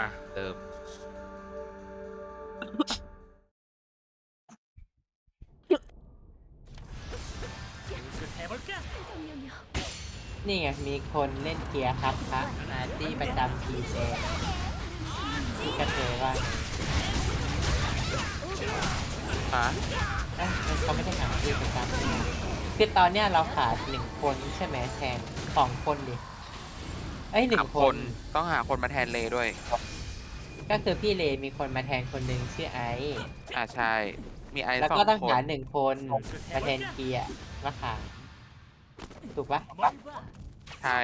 มาเติมนี่ไงมีคนเล่นเกียร์ครับครับอาร์ตี้ประจำทีเจที่กระเทยว่าฮะเอ้ยเขาไม่ได้หาที่ประจำใช่ไหมคือตอนเนี้ยเราขาดหนึ่งคนใช่ไหมแทนสองคนดิ เอ้ยหนึ่หางคคนน ต้องหาคนมาแทนเลด้วย ก็คือพี่เลมีคนมาแทนคนหนึ่งชื่อไอซ์อ่าใช่ มีไอซ์แล้วสองก็ต้องคหานหนึ่งคนมาแทนเกียร์มาขามถูกปะใช่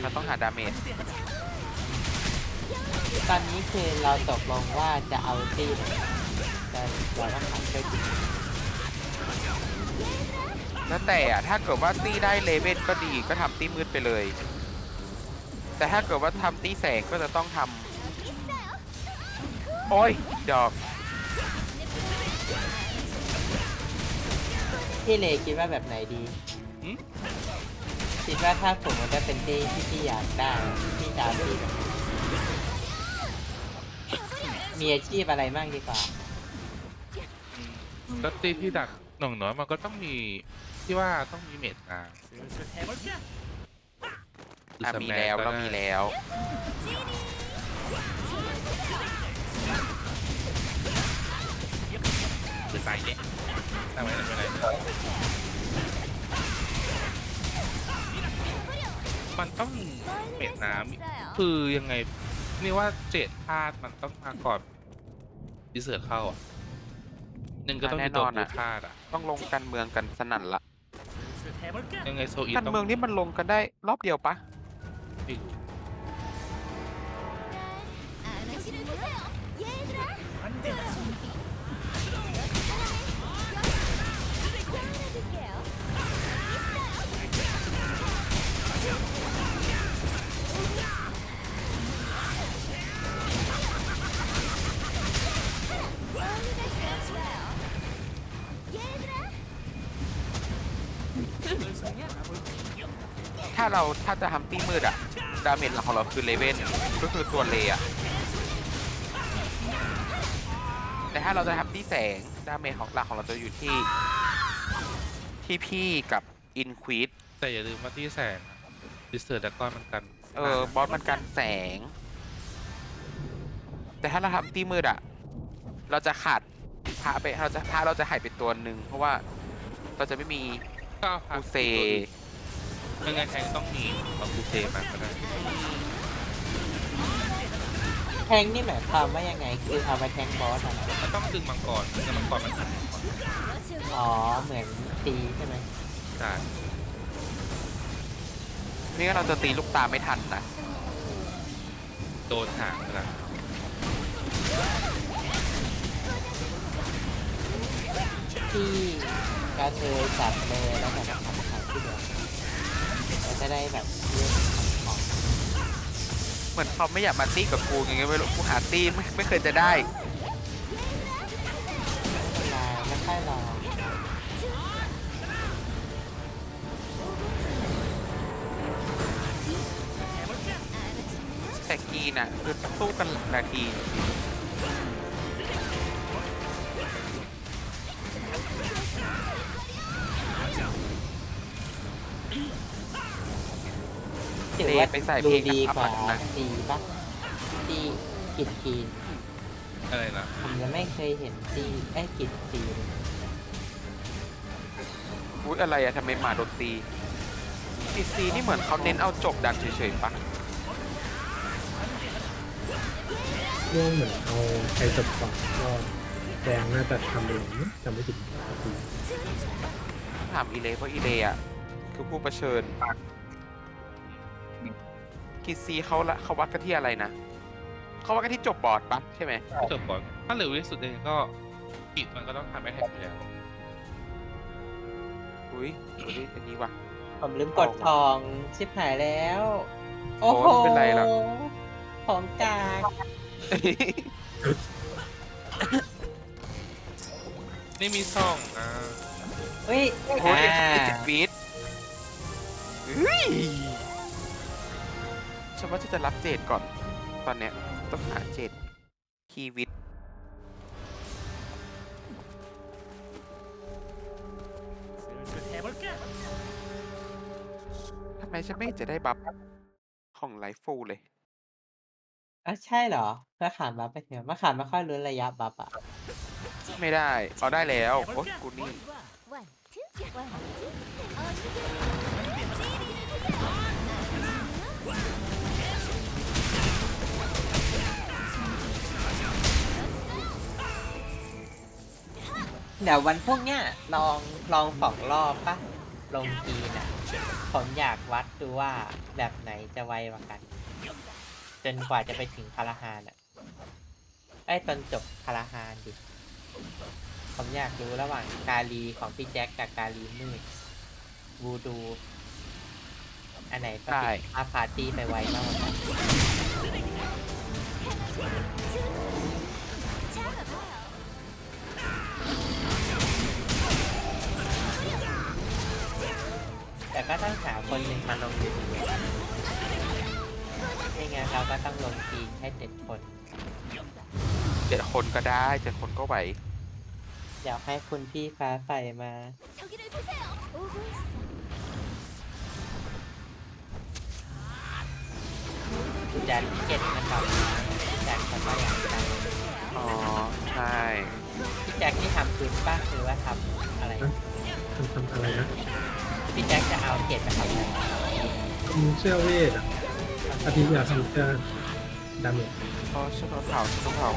เราต้องหาดาเมจตอนนี้คือเราตกลงว่าจะเอาตีไหนจะเราต้องหาช่วยตีแล้วแต่อะถ้าเกิดว่าตีได้เลเวลก็ดีก็ทำตีมืดไปเลย แต่ถ้าเกิดว่าทำตีแสงก็จะต้องทำโอ้ยดอกพี่เลคิดว่าแบบไหนดี หึคิดว่าถ้าผมมันจะเป็นตีที่พี่อยากได้พี่จะเอาตีแบบไหนมีอาชีพอะไรบ้างดีกว่า ก็ตีที่ดักหน่องน้อยมันก็ต้องมีที่ว่าต้องมีเมดงาน อะมีแล้วเรามีแล้ว คือใส่เนี่ยทำไมไม่เป็นไรมันต้องเมดน้ำคือยังไง นี่ว่าเจ็ดพลาดมันต้องมาก่อนดิเสือเข้าอะหนึ่งก็ต้องมีตัวแน่นอนอะผู้พลาดอะ ต้องลงการเมืองกันสนั่นละยังไงโซอีการต้องเมืองนี่มันลงกันได้รอบเดียวปะ ถ้าเราถ้าจะทำตีมืดอะดาเมจหลักของเราคือเลเว่นก็คือตัวเลอะแต่ถ้าเราจะทำตีแสง ดาเมจของหลักของเราจะอยู่ที่ ที่พี่กับอินควีดแต่อย่าลืมว่าที่แสงดิเสือดก้อนมันกันเออบอสมันกันแสง แต่ถ้าเราทำตีมืดอะเราจะขาดพระไปเราจะพระเราจะหายไปตัวหนึ่งเพราะว่าเราจะไม่มีก็พัอูกเซ ยังไงแทงต้องมีเอาคูเซมาก็ได้แทงนี่หมายความว่ายังไง คือเอามาแทงบอสอะมันต้องดึงมังกรดึงมังกรมันหันอ๋อ เหมือนตีใช่ไหมใช่นี่ก็เราจะตีลูกตาไม่ทันนะโดนหางไปละที่กระเทยจับเลยแล้วแบบทำขายที่เหลือเรา จะได้แบบเลือกของเหมือนเขาไม่อยากมาตีกับกูไงไม่รู้กูหาตีไม่ไม่เคยจะได้เวลาไม่ค่อยรอแต่กีน่ะคือสู้กันนาที ถือว่าไปใส่เพดูลงดีกว่านะครับนะตีปะที่กิดกีนอะไรนะผมยังไม่เคยเห็นตีไอ้ยกิดตีเลยอุ้ยอะไรอะทำไมหมาโดนตีพีซีนี่เหมือนเขาเน้นเอาจบดันเฉยๆปะเรื่องเหมือนเอาใครจบก่อนก็แดงน่าจะทำเองมั้งจำไม่ผิด ถามอีเลเพราะอีเลอะคือผู้ประเชิญ กีซีเขาละเขาวัดกันที่อะไรนะเขาวัดกันที่จบบอร์ดปะใช่ไหมจบก่อนถ้าเหลือที่สุดเองก็ปิดมันก็ต้องทำให้แทงอยู่แล้วอุ้ยอุ้ยอันนี้วะ ผมลืมกดทองชิบหายแล้ว โอ้โอ้โหไม่เป็นไรหรอก ของกากนี่มีซ่องอ่าเฮ้ยโอ้ยอ่าเจ็ดฟีตเฮ้ย ฉันว่าฉันจะรับเจดก่อน ตอนเนี้ยต้องหาเจ็ดคีวิตทำไมฉันไม่เห็นจะได้บัฟของไลฟ์ฟูลเลย อะใช่เหรอมะขามบัฟไปเถอะมะขามไม่ค่อยรู้ระยะบัฟอะไม่ได้เอาได้แล้ว โอ้กูนี่ เดี๋ยววันพวกเนี้ยลองลองสองรอบปะลงจีนอะผมอยากวัดดูว่าแบบไหนจะไวกว่ากัน จนกว่าจะไปถึงคาราฮานอะไอ้ยตอนจบคาราฮานดิ ผมอยากรู้ระหว่างกาลีของพี่แจ็คกับกาลีมืดวูดู อันไหนก็ได้อาพาร์ตี้ไปไวมากกว่ากัน ก็ต้องสาคนหนึ่งมาลงทีไม่งั้นเราก็ต้องลงทีแค่เจ็ดคน เจ็ดคนก็ได้เจ็ดคนก็ไหวอยากให้คุณพี่ฟ้าใส่มา จันเก็ตนะครับจันเขาอยากได้อ๋อใช่พี่แจ็คที่ทำพื้นป้าหรือว่าทำอะไรทำทำอะไรนะ พี่แจ็คจะเอาเกตไปทำอะไคุณเชื่อเวทอะอาทิตย์อยากทำจะดาเมจเขาชุดเผาชุดเผา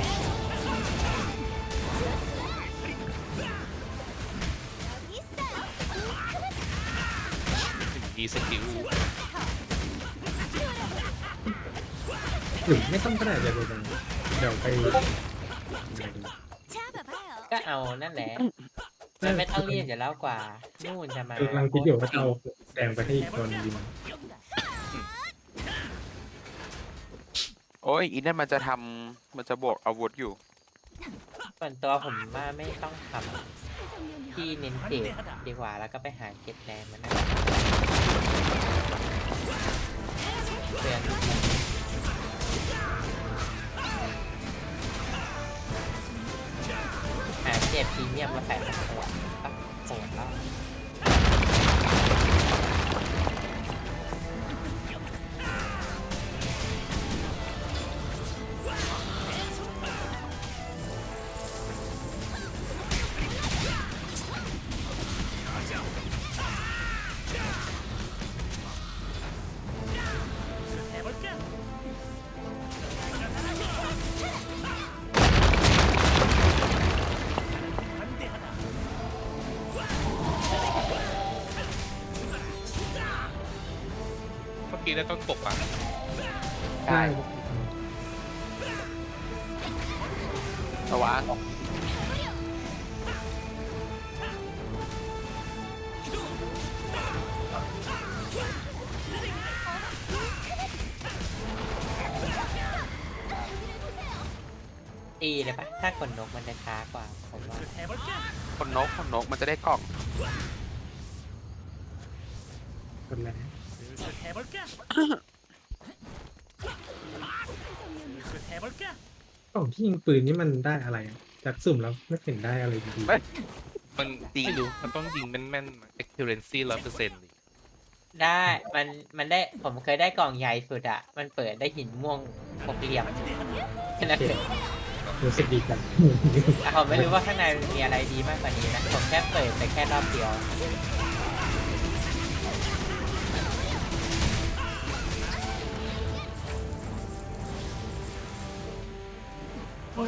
มีสกิลหรือไม่ต้องก็ได้จะดูกันเดี๋ยวไปก็เอานั่นแหละ ไม่ต้องรีบอย่าเล้ากว่านู่นจะมากำลังคิดอยู่ว่าจะเอาแดงไปให้อีกคนดีไหมโอ้ยอีนั่นมันจะทำมันจะบวกอาวุธอยู่ ส่วนตัวผมว่าไม่ต้องทำที่เน้นเจ็ดีกว่าแล้วก็ไปหาเก็บแรงมันนะเตือน เก็บพรีเมียมมาแปะตัวก็โหดแล้ว เมื่อกี้ได้ต้นกบอะได้ระวังตีเลยปะถ้าคนนกมันจะช้ากว่าผมว่าคนนกคนนกมันจะได้กล่อง คนแรกกล่องที่ยิงปืนนี่มันได้อะไรอะจากสุ่มแล้วไม่เห็นได้อะไรดีเอ้ยมันจริงไม่รู้มันต้องยิงแม่นๆ accuracy ร้อยเปอร์เซ็นต์ได้ มัน มันได้ ผมเคยได้กล่องใหญ่สุดอะ มันเปิดได้หินม่วงหกเหลี่ยมแค่นั้นเองๆรู้สึกดีจังแต่ผมไม่รู้ว่าข้างในมันมีอะไรดีมากกว่านี้นะ ผมแค่เปิดไปแค่รอบเดียว อั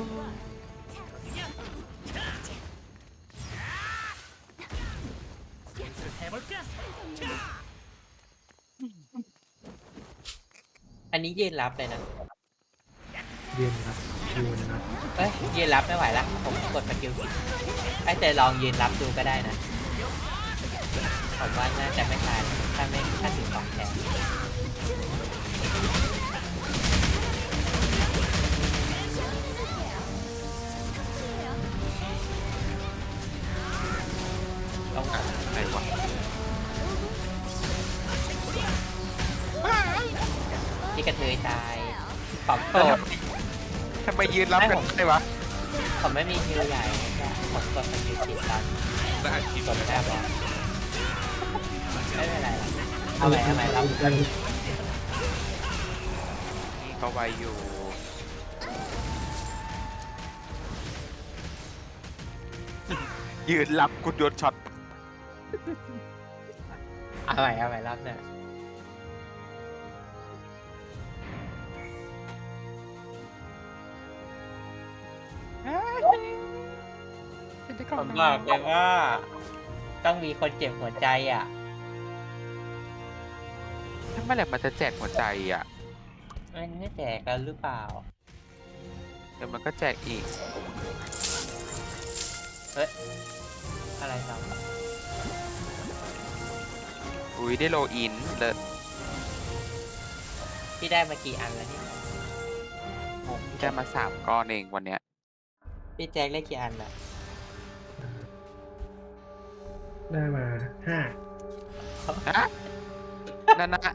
นนี้ยืนรับเลยนะยืนครับยืนครับเอ้ยยืนรับไม่ไหวละผมกดสกิลผิดไอ้แต่ลองยืนรับดูก็ได้นะผมว่าน่าจะไม่ทันถ้าไม่ถ้าถึงสองแขน กระเทยตายปอบโตดทำไมยืนรับกันได้วะผมไม่มีฮิวใหญ่ผมกดสกิลผิดตอนแล้วอัดคลิปกดแทบแล้ไม่เป็นไรเอาไหมเอาไหมรับนี่เขาไวอยู่ยืนรับกูโดนช็อตเอาไหมเอาไหมรับเนี่ย ผมบอกเลยว่า ต้องมีคนเจ็บหัวใจอะ ถ้าเมื่อไหร่มันจะแจกหัวใจอะมันไม่แจกแล้วหรือเปล่า เดี๋ยวมันก็แจกอีกเฮ้ยอะไรครับอุ้ยได้โลอินเลิศพี่ได้มากี่อันแล้วเนี่ยงงได้มาสามก้อนเองวันเนี้ย พี่แจ็คได้กี่อันอะได้มาห้าฮะนั่นนะ